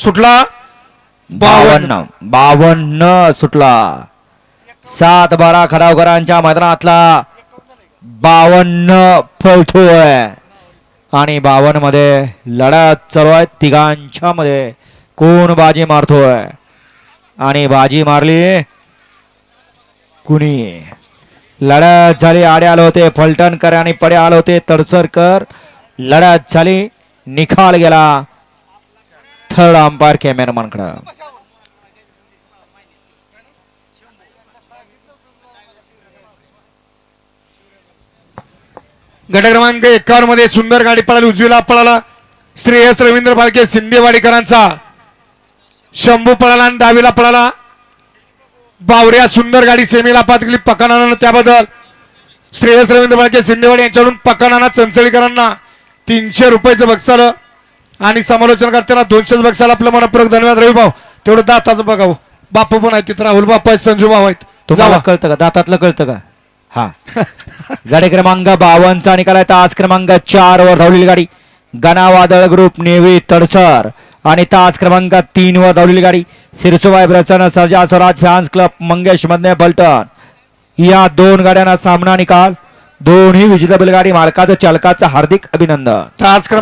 सुटला? बावन्न. बावन्न. सुटला. सात बारा खडावकरांच्या मैदानातला बावन्न फलतोय आणि बावन्नमध्ये लढत चालू आहे. तिघांच्या मध्ये कोण बाजी मारतोय? आणि बाजी मारली. कुणी? लढत झाली. आडे आले होते. फलटणकर आणि पडे आले होते. तडसरकर. लढत झाली. निखाल गेला. थर्ड अंपायर कॅमेरामॅनकडं गट क्रमांक एकावन्नमध्ये सुंदर गाडी पळाली उजवीला पळाला. श्रेयस रवींद्र फाळके सिंदेवाडीकरांचा शंभू पळाला आणि डावीला पळाला. बावऱ्या सुंदर गाडी सेमीला पात गेली पकानानं त्याबद्दल. श्रेयस रवींद्र फाळके सिंदेवाडी यांच्याकडून पकानाना चंचळीकरांना तीनशे रुपयाचं बक्षालं आणि समालोचन करताना दोनशेच बक्षाल आपलं मनपूर्वक धन्यवाद. रवी भाऊ तेवढं दाताचं बघावं. बापू पण आहेत तिथं राहुल बापू आहेत संजू भाऊ आहेत. तुम्हाला जावा. कळतं का? दातातलं कळतं का? हा. गाडी क्रमांक बावनचा निकाल आहे. तास क्रमांक चार वर धावलेली गाडी. गणावादळ ग्रुप नेवी तडसर. आणि तास क्रमांक तीन वर धावलेली गाडी. सिरसोबाई ब्रसन सर्जा स्वराज फॅन्स क्लब मंगेश मधने फलटण या दोन गाड्यांना सामना निकाल. दोन्ही विजेता बैलगाडी मालकाचं चालकाचं हार्दिक अभिनंदन. तास क्रमांक